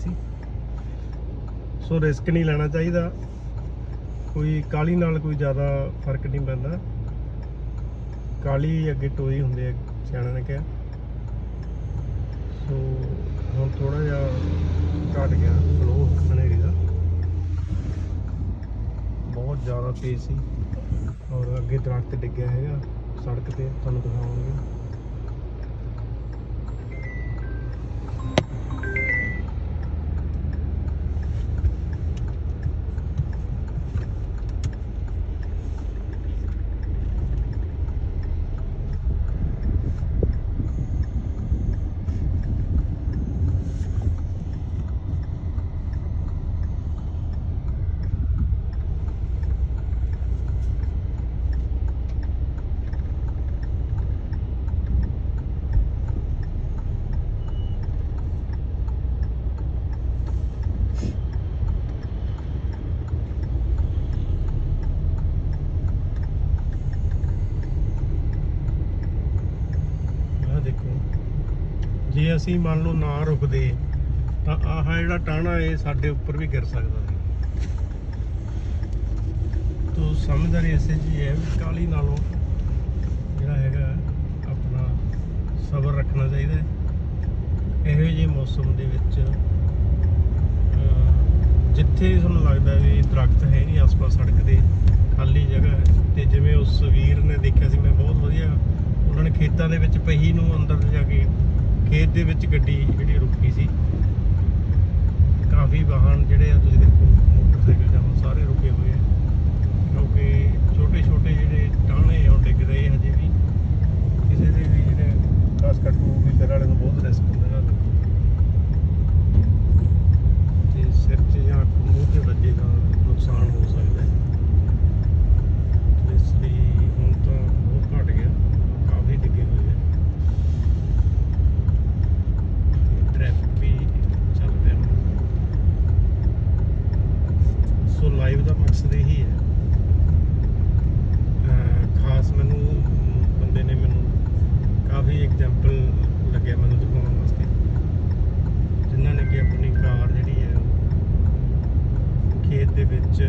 ਸੀ। ਸੋ risk ਨਹੀਂ ਲੈਣਾ ਚਾਹੀਦਾ। ਕੋਈ ਕਾਲੀ ਨਾਲ ਕੋਈ ਜ਼ਿਆਦਾ ਫ਼ਰਕ ਨਹੀਂ ਪੈਂਦਾ। ਕਾਲੀ ਅੱਗੇ ਟੋਈ ਹੁੰਦੇ ਆ, ਸਿਆਣਿਆਂ ਨੇ ਕਿਹਾ। ਸੋ ਹੁਣ ਥੋੜਾ ਜਿਹਾ ਘਟ ਗਿਆ ਫਲੋ ਹਨੇਰੀ ਦਾ। ਬਹੁਤ ਜ਼ਿਆਦਾ ਤੇਜ਼ ਸੀ। ਔਰ ਅੱਗੇ ਦਰਖਤ ਡਿੱਗਿਆ ਹੈਗਾ, ਸੜਕ ਤੇ, ਤੁਹਾਨੂੰ ਦਿਖਾਵਾਂਗੇ ਆਹ ਦੇਖੋ ਜੇ ਅਸੀਂ ਮੰਨ ਲਓ ਨਾ ਰੁਕਦੇ, ਤਾਂ ਆਹ ਜਿਹੜਾ ਟਾਣਾ ਇਹ ਸਾਡੇ ਉੱਪਰ ਵੀ ਗਿਰ ਸਕਦਾ ਸੀ। ਤੋ ਸਮਝਦਾਰੀ ਐਸੇ ਜੀ ਹੈ ਵੀ ਕਾਲੀ ਨਾਲੋਂ ਜਿਹੜਾ ਹੈਗਾ ਆਪਣਾ ਸਬਰ ਰੱਖਣਾ ਚਾਹੀਦਾ ਇਹੋ ਜਿਹੇ ਮੌਸਮ ਦੇ ਵਿੱਚ ਜਿੱਥੇ ਤੁਹਾਨੂੰ ਲੱਗਦਾ ਵੀ ਦਰਖਤ ਹੈ ਨਹੀਂ ਆਸ-ਪਾਸ ਸੜਕ ਦੇ, ਖਾਲੀ ਜਗ੍ਹਾ ਹੈ। ਤੇ ਜਿਵੇਂ ਉਸ ਵੀਰ ਨੇ ਦੇਖਿਆ ਸੀ, ਮੈਂ ਬਹੁਤ ਵਧੀਆ, ਉਹਨਾਂ ਨੇ ਖੇਤਾਂ ਦੇ ਵਿੱਚ ਪਹੀ ਨੂੰ ਅੰਦਰ ਜਾ ਕੇ ਖੇਤ ਦੇ ਵਿੱਚ ਗੱਡੀ ਜਿਹੜੀ ਰੁਕੀ ਸੀ ਕਾਫੀ ਵਾਹਨ ਜਿਹੜੇ ਆ ਤੁਸੀਂ ਦੇਖੋ ਮੋਟਰਸਾਈਕਲ ਜਾਂ ਸਾਰੇ ਰੁਕੇ ਹੋਏ ਆ ਕਿਉਂਕਿ ਛੋਟੇ ਛੋਟੇ ਜਿਹੜੇ ਟਾਣੇ ਆ ਉਹ ਡਿੱਗ ਰਹੇ ਆ ਹਜੇ ਵੀ ਕਿਸੇ ਦੇ ਵੀ ਜਿਹੜੇ ਖਾਸ ਕਰ ਟੂ ਵੀਲਰ ਵਾਲੇ ਨੂੰ ਬਹੁਤ ਰਿਸਕ ਹੁੰਦਾ ਇਹਨਾਂ ਦਾ ਤੇ ਸਿਰ 'ਚ ਜਾਂ ਮੂੰਹ ਤੇ ਵੱਜੇ ਤਾਂ ਨੁਕਸਾਨ ਹੋ ਸਕਦਾ ਹੈ ਤੇ ਇਸ ਲਈ ਹੁਣ ਤਾਂ ਬਹੁਤ ਘਟ ਗਿਆ ਕਾਫੀ ਡਿੱਗੇ ਹੋਏ ਆ ਤੇ ਟ੍ਰੈਫਿਕ ਵੀ ਚੱਲ ਪਿਆ ਹੁਣ। ਸੋ ਲਾਈਵ ਦਾ ਮਕਸਦ ਹੈ। ਖਾਸ ਮੈਨੂੰ ਬੰਦੇ ਨੇ ਮੈਨੂੰ ਕਾਫੀ ਐਗਜ਼ਾਮਪਲ ਲੱਗਿਆ ਮੈਨੂੰ ਦਿਖਾਉਣ ਵਾਸਤੇ। ਜਿਨ੍ਹਾਂ ਨੇ ਕਿ ਆਪਣੀ ਕਾਰ ਜਿਹੜੀ ਹੈ, ਖੇਤ ਦੇ ਵਿੱਚ